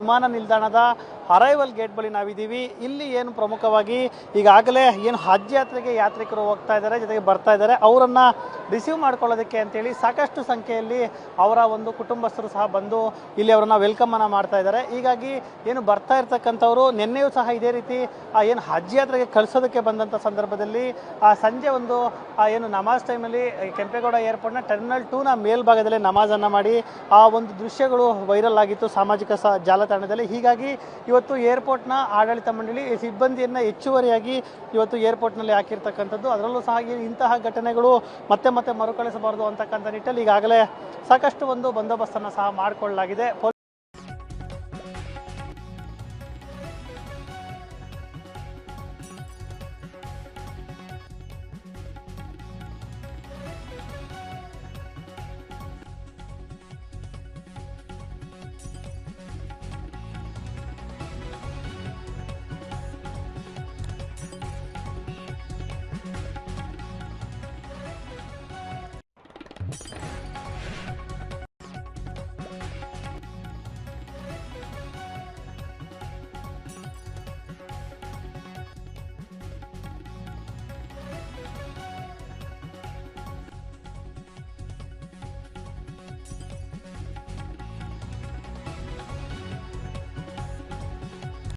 ವಿಮಾನ ನಿಲ್ದಾಣದ arrival gate ಬಳಿ ನಾವಿದ್ದೀವಿ. ಇಲ್ಲಿ ಏನು ಪ್ರಮುಖವಾಗಿ ಈಗಾಗಲೇ ಏನು ಹಜ್ ಯಾತ್ರೆಗೆ ಯಾತ್ರಿಕರು ಹೋಗ್ತಾ ಇದ್ದಾರೆ, ಜೊತೆಗೆ ಬರ್ತಾ ಇದ್ದಾರೆ. ಅವರನ್ನು ರಿಸೀವ್ ಮಾಡ್ಕೊಳ್ಳೋದಕ್ಕೆ ಅಂತೇಳಿ ಸಾಕಷ್ಟು ಸಂಖ್ಯೆಯಲ್ಲಿ ಅವರ ಒಂದು ಕುಟುಂಬಸ್ಥರು ಸಹ ಬಂದು ಇಲ್ಲಿ ಅವರನ್ನು ವೆಲ್ಕಮನ್ನು ಮಾಡ್ತಾ ಇದ್ದಾರೆ. ಹೀಗಾಗಿ ಏನು ಬರ್ತಾ ಇರ್ತಕ್ಕಂಥವ್ರು ನಿನ್ನೆಯೂ ಸಹ ಇದೇ ರೀತಿ ಏನು ಹಜ್ ಯಾತ್ರೆಗೆ ಕಳಿಸೋದಕ್ಕೆ ಬಂದಂಥ ಸಂದರ್ಭದಲ್ಲಿ ಆ ಸಂಜೆ ಒಂದು ಏನು ನಮಾಜ್ ಟೈಮಲ್ಲಿ ಕೆಂಪೇಗೌಡ ಏರ್ಪೋರ್ಟ್ನ ಟರ್ಮಿನಲ್ ಟೂನ ಮೇಲ್ಭಾಗದಲ್ಲಿ ನಮಾಜನ್ನು ಮಾಡಿ ಆ ಒಂದು ದೃಶ್ಯಗಳು ವೈರಲ್ ಆಗಿತ್ತು ಸಾಮಾಜಿಕ ಜಾಲತಾಣದಲ್ಲಿ. ಹೀಗಾಗಿ ಇವತ್ತು ಏರ್ಪೋರ್ಟ್ನ ಆಡಳಿತ ಮಂಡಳಿ ಸಿಬ್ಬಂದಿಯನ್ನು ಹೆಚ್ಚುವರಿಯಾಗಿ ಇವತ್ತು ಏರ್ಪೋರ್ಟ್ನಲ್ಲಿ ಹಾಕಿರ್ತಕ್ಕಂಥದ್ದು. ಅದರಲ್ಲೂ ಸಹ ಇಂತಹ ಘಟನೆಗಳು ಮತ್ತೆ ಮತ್ತೆ ಮರುಕಳಿಸಬಾರದು ಅಂತಕ್ಕಂಥ ನಿಟ್ಟಲ್ಲಿ ಈಗಾಗಲೇ ಸಾಕಷ್ಟು ಒಂದು ಬಂದೋಬಸ್ತನ್ನು ಸಹ ಮಾಡಿಕೊಳ್ಳಲಾಗಿದೆ.